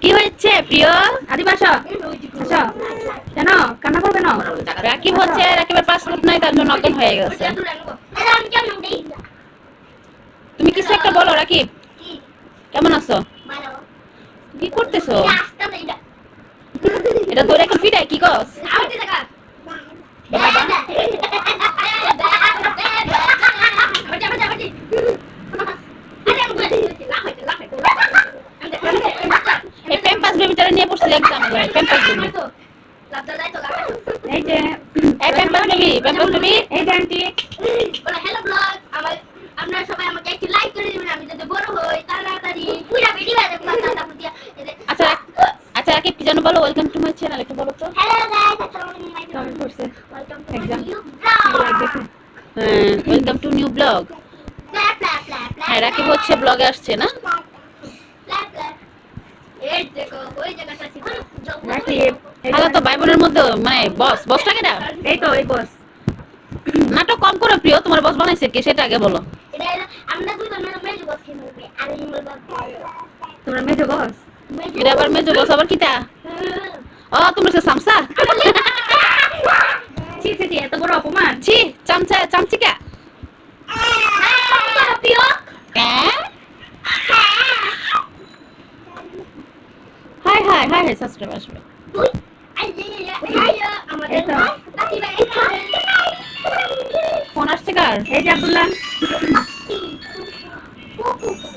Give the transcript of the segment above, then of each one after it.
কি হয়েছে প্রিয়? আদিবা আসো আসো কেন কান্না করবে না? রাকিব হচ্ছে রাকিবের পাসপোর্ট নাই তার জন্য অজ্ঞান হয়ে গেছে। তুমি কিছু একটা বলো রাকিব কেমন আছো? কি করতেছো? এটা তোর এখন ফিরাই কি কস? বেবিটারে নিয়ে বসছি এক্সাম এই যে এই প্যাম্পাস বেবি প্যাম্পাস বেবি এই যে আন্টি হ্যালো ব্লগ আমার আপনারা সবাই আমাকে একটু লাইক করে দিবেন আমি যাতে বড় হই তাড়াতাড়ি পুরা ভিডিও দেখো তাড়াতাড়ি দিয়া আচ্ছা আচ্ছা কি জানো বলো ওয়েলকাম টু মাই চ্যানেল একটু বলো তো হ্যালো গাইস আসসালামু আলাইকুম কেমন করছে ওয়েলকাম টু. নিউ ব্লগ হ্যাঁ ওয়েলকাম টু নিউ ব্লগ হ্যাঁ রাকিব হচ্ছে ব্লগে আসছে না? এই তাহলে তো ভাই বোনের মধ্যে মানে বস বসটা কেটা এই তো এই বস নাটক কম করে প্রিয় তোমার বস বানাইছে কে সেটা আগে বলো। এটা আমরা দুই জন মেজো বস খেলব আর আমি বলব তোমরা মেজো বস এটা আবার মেজো বস আবার কিটা? ও তুমি সে সামসা? ছি ছি ছি, এত বড় অপমান। ছি চামচা চামচিকা। প্রিয়। হ্যাঁ? হাই হাই হাই সাবস্ক্রাইব আসবে ফোন আসছে কার? এই যে আব্দুল্লাহ।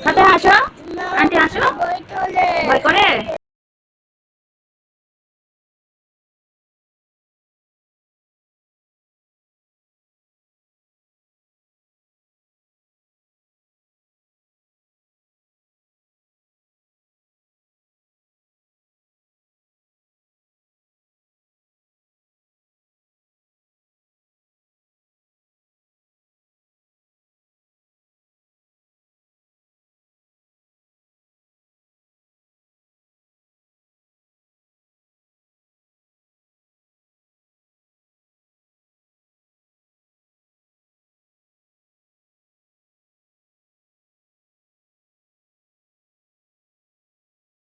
হাতে হাসো। আন্টি হাসো। ভয় করে?